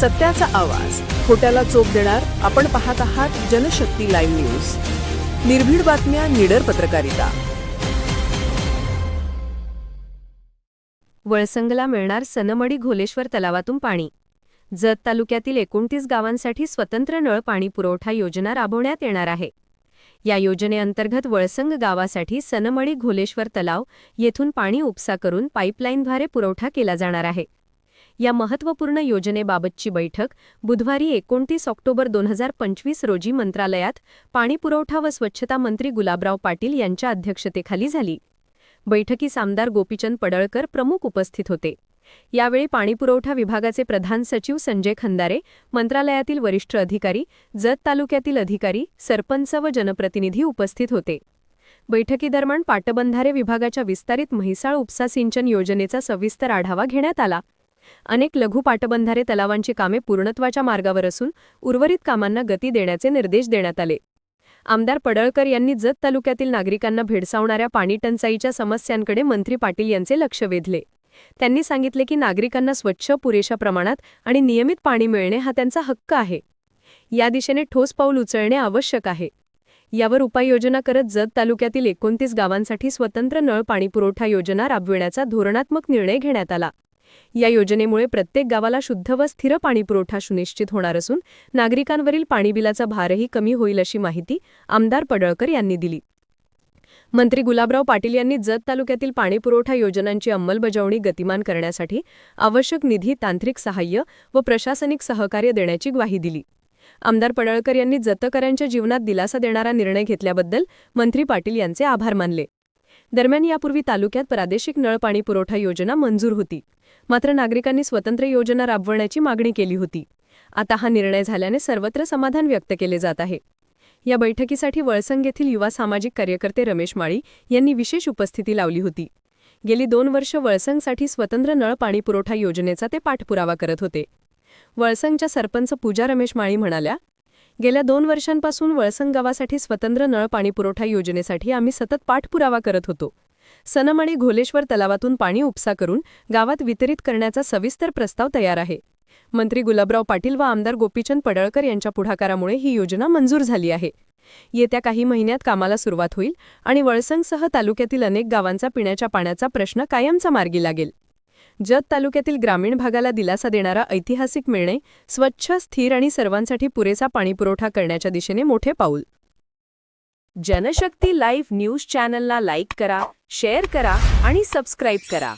सत्याचा आवाज. खोट्याला चोप देणार आपण पाहत आहात जनशक्ती लाईव्ह न्यूज. निर्भीड बातम्या निडर पत्रकारिता. वळसंगला मिळणार सनमडी घोलेश्वर तलावातून पाणी. जत तालुक्यातील एकोणतीस गावांसाठी स्वतंत्र नळ पाणी पुरवठा योजना राबवण्यात येणार आहे. या योजनेअंतर्गत वळसंग गावासाठी सनमडी घोलेश्वर तलाव येथून पाणी उपसा करून पाईपलाईनद्वारे पुरवठा केला जाणार आहे. या महत्त्वपूर्ण योजनेबाबतची बैठक बुधवारी एकोणतीस ऑक्टोबर दोन हजार पंचवीस रोजी मंत्रालयात पाणीपुरवठा व स्वच्छता मंत्री गुलाबराव पाटील यांच्या अध्यक्षतेखाली झाली. बैठकीस आमदार गोपीचंद पडळकर प्रमुख उपस्थित होते. यावेळी पाणीपुरवठा विभागाचे प्रधान सचिव संजय खंदारे मंत्रालयातील वरिष्ठ अधिकारी जत तालुक्यातील अधिकारी सरपंच व जनप्रतिनिधी उपस्थित होते. बैठकीदरम्यान पाटबंधारे विभागाच्या विस्तारित म्हैसाळ उपसा सिंचन योजनेचा सविस्तर आढावा घेण्यात आला. अनेक लघु पाटबंधारे तलावांची कामे पूर्णत्वाच्या मार्गावर असून उर्वरित कामांना गती देण्याचे निर्देश देण्यात आले. आमदार पडळकर यांनी जत तालुक्यातील नागरिकांना भेडसावणाऱ्या पाणीटंचाईच्या समस्यांकडे मंत्री पाटील यांचे लक्ष वेधले. त्यांनी सांगितले की नागरिकांना स्वच्छ पुरेशा प्रमाणात आणि नियमित पाणी मिळणे हा त्यांचा हक्क आहे. या दिशेने ठोस पाऊल उचलणे आवश्यक आहे. यावर उपाययोजना करत जत तालुक्यातील एकोणतीस गावांसाठी स्वतंत्र नळ पाणीपुरवठा योजना राबविण्याचा धोरणात्मक निर्णय घेण्यात आला. या योजनेमुळे प्रत्येक गावाला शुद्ध व स्थिर पाणीपुरवठा सुनिश्चित होणार असून नागरिकांवरील पाणीबिलाचा भारही कमी होईल अशी माहिती आमदार पडळकर यांनी दिली. मंत्री गुलाबराव पाटील यांनी जत तालुक्यातील पाणीपुरवठा योजनांची अंमलबजावणी गतिमान करण्यासाठी आवश्यक निधी तांत्रिक सहाय्य व प्रशासनिक सहकार्य देण्याची ग्वाही दिली. आमदार पडळकर यांनी जतकऱ्यांच्या जीवनात दिलासा देणारा निर्णय घेतल्याबद्दल मंत्री पाटील यांचे आभार मानले. दरम्यान यापूर्वी तालुक्यात प्रादेशिक नळपाणी पुरवठा योजना मंजूर होती. मात्र नागरिकांनी स्वतंत्र योजना राबवण्याची मागणी केली होती. आता हा निर्णय झाल्याने सर्वत्र समाधान व्यक्त केले जात आहे. या बैठकीसाठी वळसंग येथील युवा सामाजिक कार्यकर्ते रमेश माळी यांनी विशेष उपस्थिती लावली होती. गेली दोन वर्ष वळसंगसाठी स्वतंत्र नळ पाणी पुरवठा योजनेचा ते पाठपुरावा करत होते. वळसंगच्या सरपंच पूजा रमेश माळी म्हणाल्या गेल्या दोन वर्षांपासून वळसंग गावासाठी स्वतंत्र नळ पाणीपुरवठा योजनेसाठी आम्ही सतत पाठपुरावा करत होतो. सनम आणि घोलेश्वर तलावातून पाणी उपसा करून गावात वितरित करण्याचा सविस्तर प्रस्ताव तयार आहे. मंत्री गुलाबराव पाटील व आमदार गोपीचंद पडळकर यांच्या पुढाकारामुळे ही योजना मंजूर झाली आहे. येत्या काही महिन्यात कामाला सुरुवात होईल आणि वळसंगसह तालुक्यातील अनेक गावांचा पिण्याच्या पाण्याचा प्रश्न कायमचा मार्गी लागेल. जत तालुक्यातील ग्रामीण भागाला दिलासा देणारा ऐतिहासिक निर्णय स्वच्छ स्थिर आणि सर्वांसाठी पुरेसा पाणीपुरवठा करण्याच्या दिशेने मोठे पाऊल. जनशक्ती लाईव्ह न्यूज चॅनलला लाईक करा शेअर करा आणि सबस्क्राईब करा.